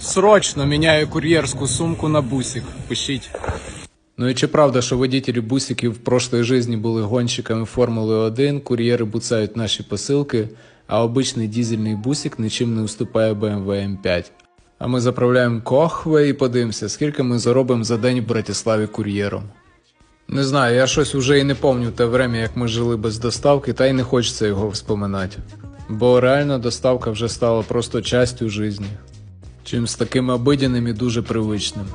Срочно міняю кур'єрську сумку на бусик. Пишіть. Ну і чи правда, що водителі бусиків в прошлой житті були гонщиками Формули 1, кур'єри буцають наші посилки, а обичний дізельний бусик нічим не уступає BMW M5. А ми заправляємо кохве і подивимося, скільки ми заробимо за день в Братиславі кур'єром. Не знаю, я щось уже і не помню те время, як ми жили без доставки, та й не хочеться його вспоминати. Бо реально доставка вже стала просто частю житті. Чимсь таким обидяним і дуже привичним.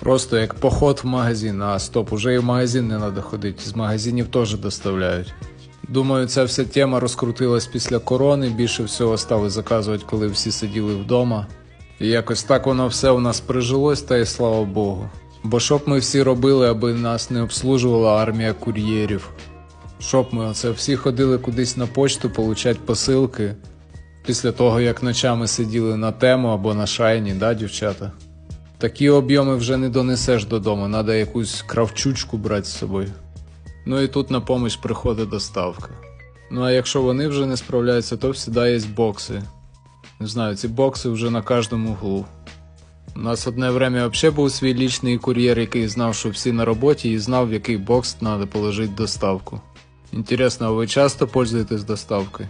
Просто як поход в магазин, а стоп, уже і в магазин не треба ходити, з магазинів теж доставляють. Думаю, ця вся тема розкрутилась після корони, більше всього стали заказувати, коли всі сиділи вдома. І якось так воно все у нас прижилось, та й слава Богу. Бо що б ми всі робили, аби нас не обслужувала армія кур'єрів? Щоб ми оце всі ходили кудись на почту получать посилки після того, як ночами сиділи на тему або на шайні, да, дівчата? Такі об'єми вже не донесеш додому, треба якусь кравчучку брати з собою. Ну і тут на поміч приходить доставка. Ну а якщо вони вже не справляються, то всегда є бокси. Не знаю, ці бокси вже на кожному углу. У нас одне время взагалі був свій лічний кур'єр, який знав, що всі на роботі, і знав, в який бокс треба положити доставку. Інтересно, а ви часто пользуєтесь доставкою?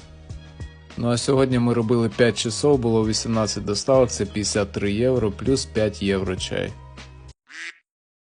Ну а сьогодні ми робили 5 часов, було 18 доставок, це 53 євро плюс 5 євро чай.